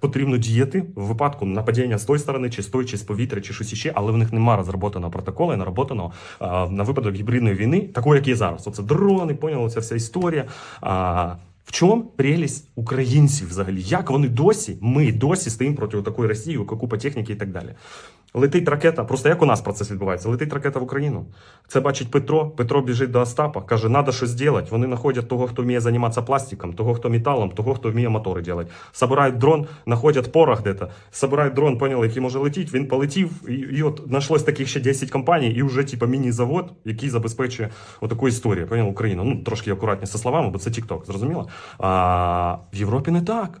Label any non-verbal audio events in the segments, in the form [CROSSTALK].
потрібно діяти в випадку нападіння з тої сторони, чи з тої, чи з повітря, чи щось іще, але в них немає розроботаного протоколу і нароботаного а, на випадок гібридної війни, такої, як є зараз. Оце дрони, поняли, ця вся історія. А, в чому прелість українців взагалі? Як вони досі, ми досі стоїмо проти такої Росії, купа техніки і так далі. Летить ракета, просто як у нас процес відбувається? Летить ракета в Україну. Це бачить Петро. Петро біжить до Остапа, каже, треба щось зробити. Вони знаходять того, хто вміє займатися пластиком, того, хто металом, того, хто вміє мотори робити. Собирають дрон, знаходять порох де-то, собирають дрон, поняли, який може летіти. Він полетів, і, і от знайшлось таких ще 10 компаній, і вже типа міні-завод, який забезпечує отаку історію. Поняли, Україну. Ну трошки акуратніше зі словами, бо це TikTok, зрозуміло? А в Європі не так.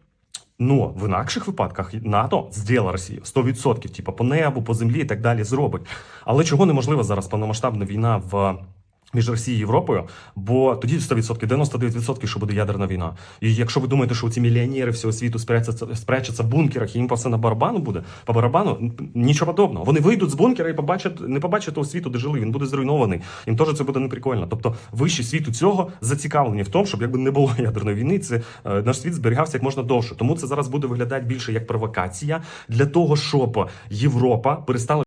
Ну, в інакших випадках НАТО зділа Росію 100%, типу по небу, по землі і так далі зробить. Але чого неможливо зараз повномасштабна війна в. Між Росією і Європою, бо тоді 100%, 99%, що буде ядерна війна. І якщо ви думаєте, що ці мільйонери всього світу спрячаться, спрячаться в бункерах і їм все на барабану буде, по барабану нічого подобного. Вони вийдуть з бункера і побачать, не побачать того світу, де жили. Він буде зруйнований. Їм теж це буде неприкольно. Тобто, вищі світу цього зацікавлені в тому, щоб якби не було [LAUGHS] ядерної війни, це е, наш світ зберігався як можна довше. Тому це зараз буде виглядати більше як провокація для того, щоб Європа перестала